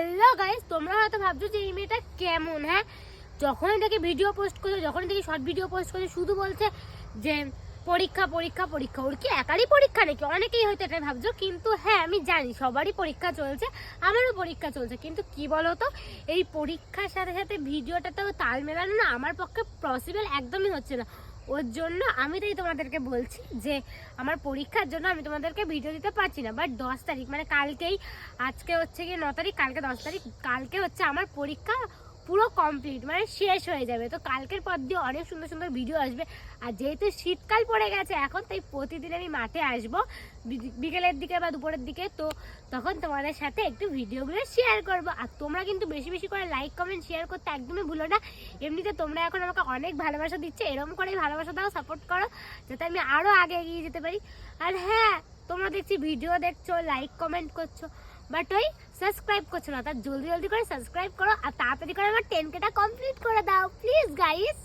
Hello guys, তোমরা হয়তো ভাবছ যে এই মেয়েটা কেমন হ্যাঁ? যখনই দেখি ভিডিও পোস্ট করছে, যখনই দেখি শর্ট ভিডিও পোস্ট করছে, শুধু বলছে যে পরীক্ষা পরীক্ষা পরীক্ষা। ওর কি একারই পরীক্ষা নাকি? অনেকেই হয়তো এটাই ভাবছ, কিন্তু হ্যাঁ আমি জানি সবারই পরীক্ষা চলছে, আমারও পরীক্ষা চলছে। কিন্তু কি বলো তো এই পরীক্ষার সাথে সাথে ভিডিওটা তো তাল মেলানো না আমার পক্ষে পসিবল একদমই হচ্ছে না। ওর জন্য আমি তাই তোমাদেরকে বলছি যে আমার পরীক্ষার জন্য আমি তোমাদেরকে ভিডিও দিতে পারছি না। বাট দশ তারিখ মানে কালকেই, আজকে হচ্ছে কি ন তারিখ, কালকে দশ তারিখ, কালকে হচ্ছে আমার পরীক্ষা পুরো কমপ্লিট মানে শেষ হয়ে যাবে। তো কালকের পর দিয়ে অনেক সুন্দর সুন্দর ভিডিও আসবে। আর যেহেতু শীতকাল পড়ে গেছে এখন, তাই প্রতিদিন আমি মাঠে আসব বিকেলের দিকে বা দুপুরের দিকে। তো তখন তোমাদের সাথে একটু ভিডিওগুলো শেয়ার করব। আর তোমরা কিন্তু বেশি বেশি করে লাইক কমেন্ট শেয়ার করতে একদমই ভুলো না। এমনিতে তোমরা এখন আমাকে অনেক ভালোবাসা দিচ্ছে, এরকম করেই ভালোবাসা দাও সাপোর্ট করো, যাতে আমি আরও আগে এগিয়ে যেতে পারি। আর হ্যাঁ তোমরা দেখছি ভিডিও দেখছ লাইক কমেন্ট করছ। বাট ওই সাবস্ক্রাইব করছ না তার জলদি জলদি করে সাবস্ক্রাইব করো, আর তাড়াতাড়ি করে আমার টেন কেটা কমপ্লিট করে দাও প্লিজ গাইস